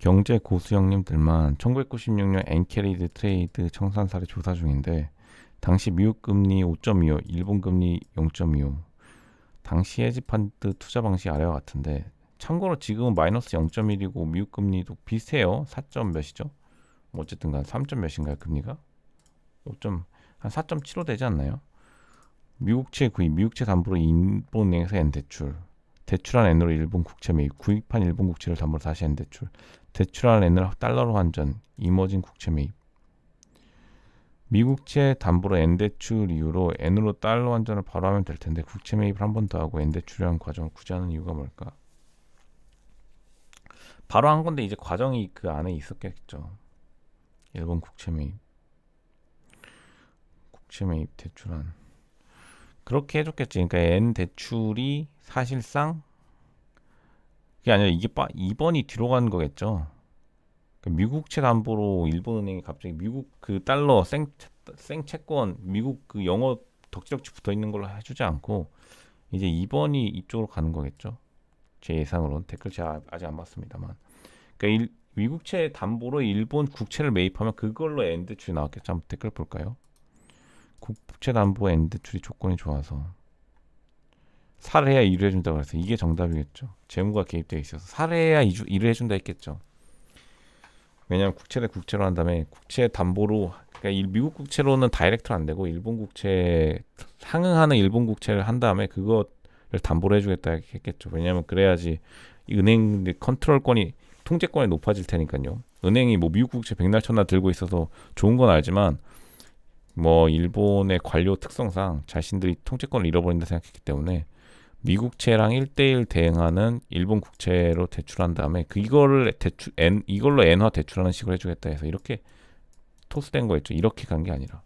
경제 고수 형님들만 1996년 엔캐리드 트레이드 청산 사례 조사 중인데 당시 미국 금리 5.25, 일본 금리 0.25. 당시 헤지 펀드 투자 방식 아래와 같은데 참고로 지금은 마이너스 0.1이고 미국 금리도 비슷해요. 4점 몇이죠? 뭐 어쨌든 간 3점 몇인가요, 금리가? 5점 한4.75 되지 않나요? 미국채 구입, 미국채 담보로 일본은행에서 엔 대출, 대출한 엔으로 일본 국채 매입, 구입한 일본 국채를 담보로 다시 엔 대출, 대출한 엔을 달러로 환전, 이머징 국채 매입. 미국채 담보로 엔 대출 이후로 엔으로 달러 환전을 바로 하면 될 텐데 국채 매입을 한 번 더 하고 엔 대출이라는 과정을 굳이 하는 이유가 뭘까? 바로 한 건데 이제 과정이 그 안에 있었겠죠. 일본 국채 매입, 국채 매입 대출한 그렇게 해줬겠지. 그러니까 엔 대출이 사실상 그게 아니라 이게 빠, 2번이 뒤로 간 거겠죠. 그러니까 미국채 담보로 일본은행이 갑자기 미국 그 달러 생 생 채권 미국 그 영어 덕지덕지 붙어 있는 걸로 해주지 않고 이제 2번이 이쪽으로 가는 거겠죠. 제 예상으로는 댓글 제가 아직 안 봤습니다만. 그러니까 일, 미국채 담보로 일본 국채를 매입하면 그걸로 엔 대출이 나왔겠죠. 한번 댓글 볼까요? 국채 담보 엔 대출이 조건이 좋아서 살해야 일을 해준다고 해서 이게 정답이겠죠. 재무가 개입되어 있어서 살해야 일을 해준다 했겠죠. 왜냐하면 국채를 국채로 한 다음에 국채 담보로 그러니까 일- 미국 국채로는 다이렉트로 안 되고 일본 국채 상응하는 일본 국채를 한 다음에 그거를 담보로 해주겠다 했겠죠. 왜냐하면 그래야지 이 은행 컨트롤권이 통제권이 높아질 테니까요. 은행이 뭐 미국 국채 백날 천날 들고 있어서 좋은 건 알지만 뭐 일본의 관료 특성상 자신들이 통제권을 잃어버린다 생각했기 때문에 미국채랑 1대1 대응하는 일본 국채로 대출한 다음에 그 이거를 대출 엔 이걸로 엔화 대출하는 식으로 해주겠다 해서 이렇게 토스된 거였죠. 이렇게 간 게 아니라